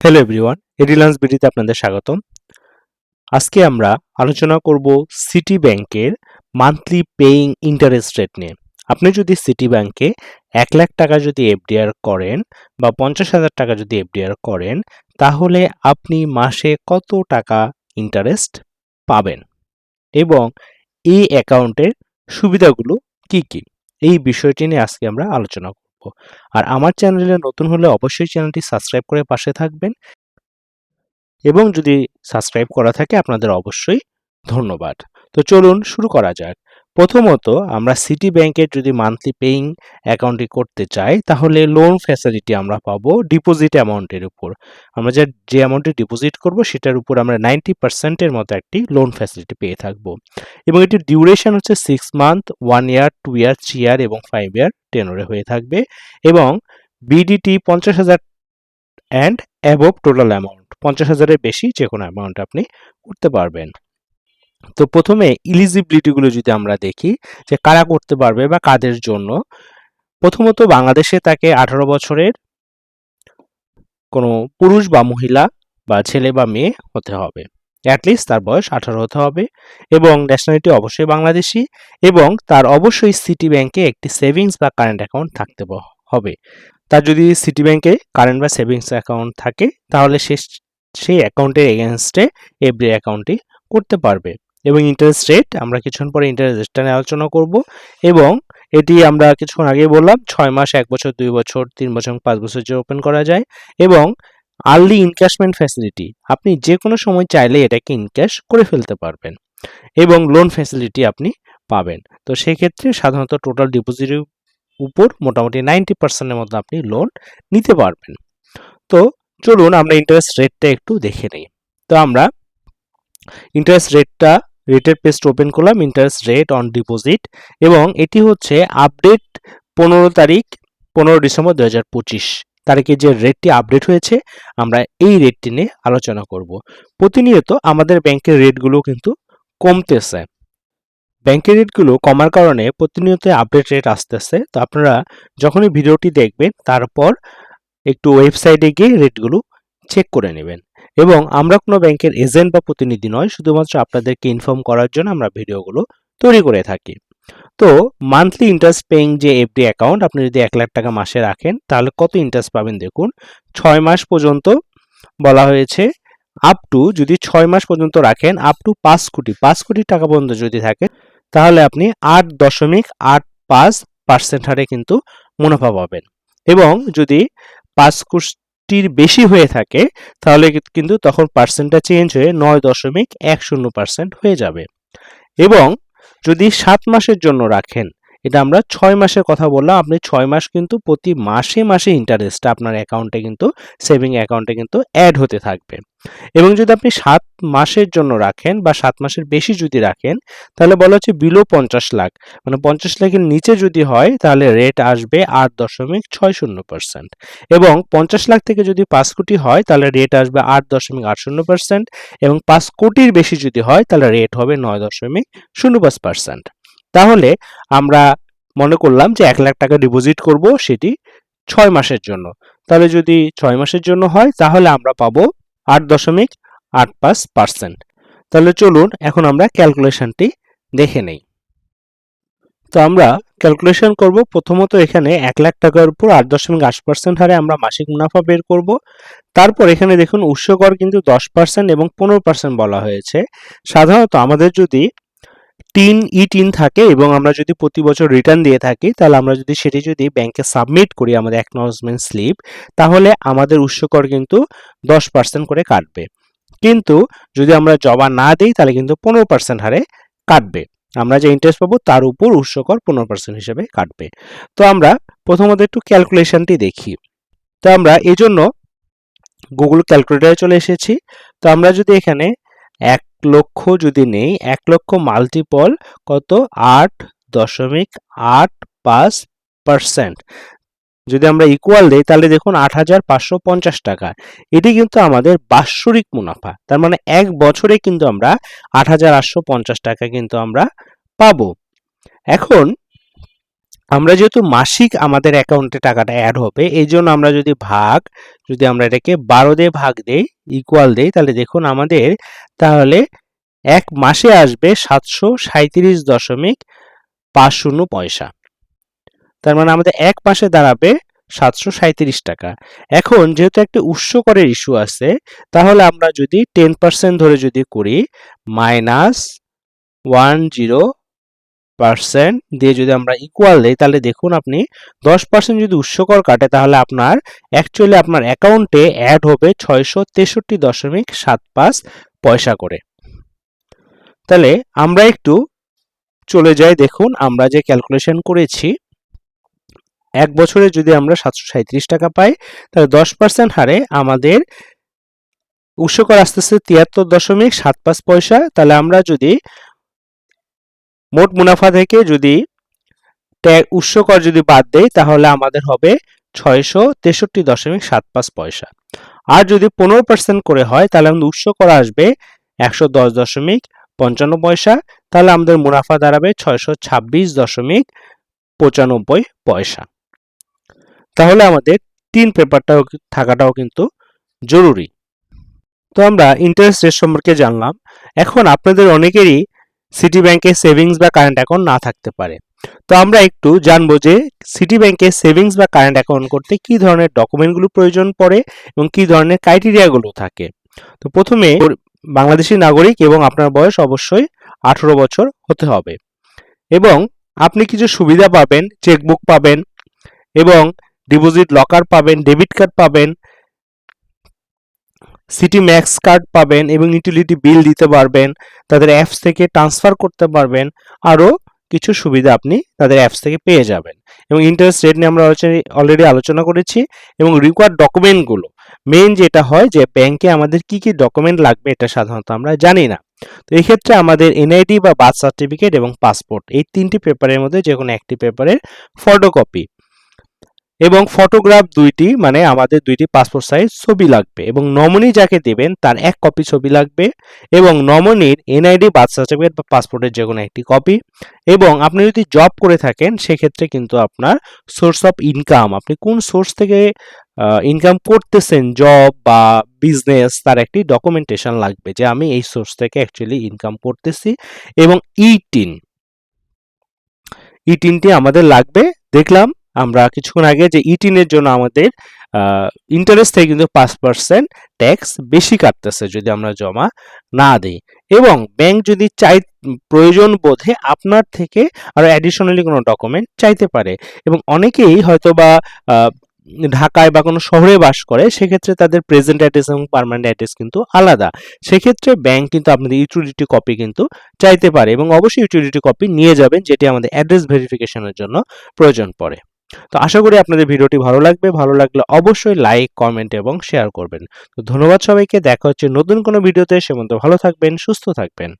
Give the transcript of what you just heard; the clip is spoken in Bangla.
হ্যালো এভরিওয়ান এডিলান্স বিডিতে আপনাদের স্বাগতম। আজকে আমরা আলোচনা করব সিটি ব্যাংকের মান্থলি পেইং ইন্টারেস্ট রেট নিয়ে। আপনি যদি সিটি ব্যাংকে এক লাখ টাকা যদি এফডিআর করেন বা পঞ্চাশ হাজার টাকা যদি এফডিআর করেন, তাহলে আপনি মাসে কত টাকা ইন্টারেস্ট পাবেন? এবং এই অ্যাকাউন্টের সুবিধাগুলো কি কি? এই বিষয়টি নিয়ে আজকে আমরা আলোচনা করব। আর আমার চ্যানেলে নতুন হলে অবশ্যই চ্যানেলটি সাবস্ক্রাইব করে পাশে থাকবেন। এবং যদি সাবস্ক্রাইব করা থাকে আপনাদের অবশ্যই ধন্যবাদ। তো চলুন শুরু করা যাক। প্রথমত, আমরা সিটি ব্যাংকের যদি মান্থলি পেইং অ্যাকাউন্টটি করতে চাই, তাহলে লোন ফ্যাসিলিটি আমরা পাবো ডিপোজিট অ্যামাউন্টের উপর। আমরা যে যে অ্যামাউন্টে ডিপোজিট করব, সেটার উপর আমরা নাইনটি পার্সেন্টের মতো একটি লোন ফ্যাসিলিটি পেয়ে থাকব। এবং এটির ডিউরেশন হচ্ছে six month one year two year three year এবং ফাইভ ইয়ার টেনরে হয়ে থাকবে। এবং বিডিটি পঞ্চাশ হাজার অ্যান্ড অ্যাবভ টোটাল অ্যামাউন্ট পঞ্চাশ হাজারের বেশি যে কোনো অ্যামাউন্ট আপনি করতে পারবেন। তো প্রথমে ইলিজিবিলিটিগুলো যদি আমরা দেখি, যে কারা করতে পারবে বা কাদের জন্য, প্রথমত বাংলাদেশে তাকে আঠারো বছরের কোনো পুরুষ বা মহিলা বা ছেলে বা মেয়ে হতে হবে। অ্যাটলিস্ট তার বয়স আঠারো হতে হবে এবং ন্যাশনালিটি অবশ্যই বাংলাদেশি এবং তার অবশ্যই সিটি ব্যাংকে একটি সেভিংস বা কারেন্ট অ্যাকাউন্ট থাকতে হবে। তার যদি সিটি ব্যাংকে কারেন্ট বা সেভিংস অ্যাকাউন্ট থাকে, তাহলে সে সেই অ্যাকাউন্টের এগেনস্টে এফডি অ্যাকাউন্টটি করতে পারবে। এবং ইন্টারেস্ট রেট আমরা কিছুক্ষণ পরে ইন্টারেস্ট রেটটা নিয়ে আলোচনা করব এবং এটি আমরা কিছুক্ষণ আগে বললাম, ছয় মাস, এক বছর, দুই বছর, তিন বছর পাঁচ বছর যে ওপেন করা যায় এবং আর্লি ইনক্যাশমেন্ট ফ্যাসিলিটি আপনি যে কোনো সময় চাইলে এটাকে ইনক্যাশ করে ফেলতে পারবেন এবং লোন ফ্যাসিলিটি আপনি পাবেন। তো সেক্ষেত্রে সাধারণত টোটাল ডিপোজিটের উপর মোটামুটি নাইনটি পার্সেন্টের মতো আপনি লোন নিতে পারবেন। তো চলুন আমরা ইন্টারেস্ট রেটটা একটু দেখে নিই। তো আমরা ইন্টারেস্ট রেটটা রেটের পেস্ট ওপেন করলাম ইন্টারেস্ট রেট অন ডিপোজিট এবং এটি হচ্ছে আপডেট পনেরো তারিখ, পনেরো ডিসেম্বর দু হাজার পঁচিশ তারিখে যে রেটটি আপডেট হয়েছে, আমরা এই রেটটি নিয়ে আলোচনা করব। প্রতিনিয়ত আমাদের ব্যাংকের রেটগুলো কিন্তু কমতেছে। ব্যাংকের রেটগুলো কমার কারণে প্রতিনিয়ত আপডেট রেট আসতেছে। তো আপনারা যখনই ভিডিওটি দেখবেন, তারপর একটু ওয়েবসাইটে গিয়ে রেটগুলো চেক করে নেবেন। এবং আমরা কোনো ব্যাংকের এজেন্ট বা প্রতিনিধি নয়, শুধুমাত্র আপনাদেরকে ইনফর্ম করার জন্য আমরা ভিডিওগুলো তৈরি করে থাকি। তো মান্থলি ইন্টারেস্ট পেইং যে এফডি অ্যাকাউন্ট আপনি যদি এক লাখ টাকা মাসে রাখেন, তাহলে কত ইন্টারেস্ট পাবেন দেখুন? ছয় মাস পর্যন্ত বলা হয়েছে আপ টু যদি ছয় মাস পর্যন্ত রাখেন আপ টু পাঁচ কোটি পাঁচ কোটি টাকা পর্যন্ত যদি থাকে, তাহলে আপনি আট দশমিক আট পাঁচ পার্সেন্ট হারে কিন্তু মুনাফা পাবেন। এবং যদি পাঁচ কোটির বেশি হয়ে থাকে, তাহলে কিন্তু তখন পার্সেন্টটা চেঞ্জ হয়ে নয় দশমিক এক শূন্য পার্সেন্ট হয়ে যাবে। এবং যদি সাত মাসের জন্য রাখেন এটা আমরা ছয় মাসের কথা বললাম। আপনি ছয় মাস কিন্তু প্রতি মাসে মাসে ইন্টারেস্টটা আপনার অ্যাকাউন্টে কিন্তু সেভিং অ্যাকাউন্টে কিন্তু অ্যাড হতে থাকবে। এবং যদি আপনি সাত মাসের জন্য রাখেন বা সাত মাসের বেশি যদি রাখেন, তাহলে বলা হচ্ছে বিলো পঞ্চাশ লাখ। মানে পঞ্চাশ লাখের নিচে যদি হয়, তাহলে রেট আসবে আট দশমিক ছয় শূন্য পার্সেন্ট এবং পঞ্চাশ লাখ থেকে যদি পাঁচ কোটি হয়, তাহলে রেট আসবে আট দশমিক আট শূন্য পার্সেন্ট এবং পাঁচ কোটির বেশি যদি হয়, তাহলে রেট হবে নয় দশমিক শূন্য পাঁচ পার্সেন্ট তাহলে আমরা মনে করলাম যে এক লাখ টাকা ডিপোজিট করব সেটি ছয় মাসের জন্য। তাহলে যদি ছয় মাসের জন্য হয়, তাহলে আমরা পাবো আট দশমিক আট পাঁচ পার্সেন্ট তাহলে চলুন এখন আমরা ক্যালকুলেশনটি দেখে নেই। তো আমরা ক্যালকুলেশন করব, প্রথমত এখানে এক লাখ টাকার উপর আট দশমিক আট পার্সেন্ট হারে আমরা মাসিক মুনাফা বের করব। তারপর এখানে দেখুন উৎসকর কিন্তু দশ পার্সেন্ট এবং পনেরো পার্সেন্ট বলা হয়েছে। সাধারণত আমাদের যদি টিন ই টিন থাকে এবং আমরা যদি প্রতি বছর রিটার্ন দিয়ে থাকি, তাহলে আমরা যদি সেটি যদি ব্যাংকে সাবমিট করি আমাদের অ্যাকনোলজমেন্ট স্লিপ তাহলে আমাদের উৎসকর কিন্তু দশ পার্সেন্ট করে কাটবে। কিন্তু যদি আমরা জমা না দিই, তাহলে কিন্তু পনেরো পার্সেন্ট হারে কাটবে। আমরা যে ইন্টারেস্ট পাবো, তার উপর উৎসকর পনেরো পার্সেন্ট হিসেবে কাটবে। তো আমরা প্রথমত একটু ক্যালকুলেশনটি দেখি। তো আমরা এই জন্য গুগল ক্যালকুলেটারে চলে এসেছি। তো আমরা যদি এখানে এক লক্ষ যদি নেই, এক লক্ষ মাল্টিপল কত? আট দশমিক আট পাঁচ পার্সেন্ট যদি আমরা ইকুয়াল দিই, তাহলে দেখুন আট হাজার পাঁচশো পঞ্চাশ টাকা। এটি কিন্তু আমাদের বাৎসরিক মুনাফা। তার মানে এক বছরে কিন্তু আমরা আট হাজার আটশো পঞ্চাশ টাকা কিন্তু আমরা পাবো। এখন আমরা যেহেতু মাসিক আমাদের অ্যাকাউন্টে টাকাটা অ্যাড হবে এই জন্য আমরা যদি ভাগ, যদি আমরা এটাকে বারো দিয়ে ভাগ দেই ইকুয়াল দেই, তাহলে দেখুন আমাদের তাহলে এক মাসে আসবে সাতশো সাঁত্রিশ দশমিক পাঁচ শূন্য পয়সা। তার মানে আমাদের এক মাসে দাঁড়াবে সাতশো সাঁত্রিশ টাকা। এখন যেহেতু একটা উৎসকরের ইস্যু আছে, তাহলে আমরা যদি টেন পার্সেন্ট ধরে যদি করি মাইনাস ওয়ান জিরো পার্সেন্ট দিয়ে যদি আমরা ইকুয়াল দিই, তাহলে দেখুন আপনি দশ পার্সেন্ট যদি উৎসকর কাটে, তাহলে আপনার অ্যাকচুয়ালি আপনার অ্যাকাউন্টে অ্যাড হবে ছয়শো তেষট্টি দশমিক সাত পাঁচ পয়সা করে। তাহলে আমরা একটু চলে যাই, দেখুন আমরা যে ক্যালকুলেশন করেছি, এক বছরে যদি আমরা সাতশো সাঁত্রিশ টাকা পাই, তাহলে দশ পার্সেন্ট হারে আমাদের উৎসকর আসতেছে তিয়াত্তর দশমিক সাত পাঁচ পয়সা। তাহলে আমরা যদি মোট মুনাফা থেকে যদি ট্যাগ উৎসকর যদি বাদ দেই, তাহলে আমাদের হবে ছয়শো তেষট্টি দশমিক সাত পাঁচ পয়সা। আর যদি পনেরো পার্সেন্ট করে হয়, তাহলে আমাদের উৎসকর আসবে একশো দশ দশমিক পঞ্চান্ন পয়সা, তাহলে আমাদের মুনাফা দাঁড়াবে ছয়শো ছাব্বিশ দশমিক পঁচানব্বই পয়সা। তাহলে আমাদের তিন পেপারটাও থাকাটাও কিন্তু জরুরি। তো আমরা ইন্টারেস্ট রেট সম্পর্কে জানলাম। এখন আপনাদের অনেকেরই সিটি ব্যাংকে সেভিংস বা কারেন্ট অ্যাকাউন্ট না থাকতে পারে। তো আমরা একটু জানব যে সিটি ব্যাংকে সেভিংস বা কারেন্ট অ্যাকাউন্ট করতে কি ধরনের ডকুমেন্টগুলো প্রয়োজন পড়ে এবং কি ধরনের ক্রাইটেরিয়াগুলো থাকে। তো প্রথমে বাংলাদেশি নাগরিক এবং আপনার বয়স অবশ্যই আঠারো বছর হতে হবে। এবং আপনি কিছু সুবিধা পাবেন চেকবুক পাবেন এবং ডিপোজিট লকার পাবেন ডেবিট কার্ড পাবেন সিটি ম্যাক্স কার্ড পাবেন এবং ইউটিলিটি বিল দিতে পারবেন, তাদের অ্যাপস থেকে ট্রান্সফার করতে পারবেন, আরও কিছু সুবিধা আপনি তাদের অ্যাপস থেকে পেয়ে যাবেন। এবং ইন্টারেস্ট রেট নিয়ে আমরা অলরেডি আলোচনা করেছি এবং রিকোয়ার্ড ডকুমেন্টগুলো মেইন যেটা হয় যে ব্যাংকে আমাদের কি কি ডকুমেন্ট লাগবে এটা সাধারণত আমরা জানি না। তো এই ক্ষেত্রে আমাদের এনআইডি বা বার্থ সার্টিফিকেট এবং পাসপোর্ট এই তিনটি পেপারের মধ্যে যে কোনো একটি পেপারের ফটোকপি এবং ফটোগ্রাফ দুইটি মানে আমাদের দুইটি পাসপোর্ট সাইজ ছবি লাগবে এবং নমিনি যাকে দেবেন তার এক কপি ছবি লাগবে এবং নমিনির এনআইডি বার্থ সার্টিফিকেট বা পাসপোর্টের যে কোনো একটি কপি এবং আপনি যদি জব করে থাকেন, সেক্ষেত্রে কিন্তু আপনার সোর্স অফ ইনকাম আপনি কোন সোর্স থেকে ইনকাম করতেছেন জব বা বিজনেস তার একটি ডকুমেন্টেশন লাগবে যে আমি এই সোর্স থেকে অ্যাকচুয়ালি ইনকাম করতেছি এবং ই টিন ই টিনটি আমাদের লাগবে, দেখলাম। আমরা কিছুক্ষণ আগে যে ইটিনের জন্য আমাদের ইন্টারেস্ট থেকে কিন্তু পাঁচ পার্সেন্ট ট্যাক্স বেশি কাটতেছে যদি আমরা জমা না দিই। এবং ব্যাংক যদি চাই, প্রয়োজন বোধে আপনার থেকে আরও অ্যাডিশনালি কোনো ডকুমেন্ট চাইতে পারে। এবং অনেকেই হয়তো বা ঢাকায় বা কোনো শহরে বাস করে, সেক্ষেত্রে তাদের প্রেজেন্ট অ্যাড্রেস এবং পারমানেন্ট অ্যাড্রেস কিন্তু আলাদা। সেক্ষেত্রে ব্যাংক কিন্তু আপনাদের ইউটিলিটি কপি কিন্তু চাইতে পারে এবং অবশ্যই ইউটিলিটি কপি নিয়ে যাবেন, যেটি আমাদের অ্যাড্রেস ভেরিফিকেশনের জন্য প্রয়োজন পড়ে। তো আশা করি আপনাদের ভিডিওটি ভালো লাগবে। ভালো লাগলে অবশ্যই লাইক কমেন্ট এবং শেয়ার করবেন। তো ধন্যবাদ সবাইকে। দেখা হচ্ছে নতুন কোনো ভিডিওতে। সেমন্ত ভালো থাকবেন, সুস্থ থাকবেন।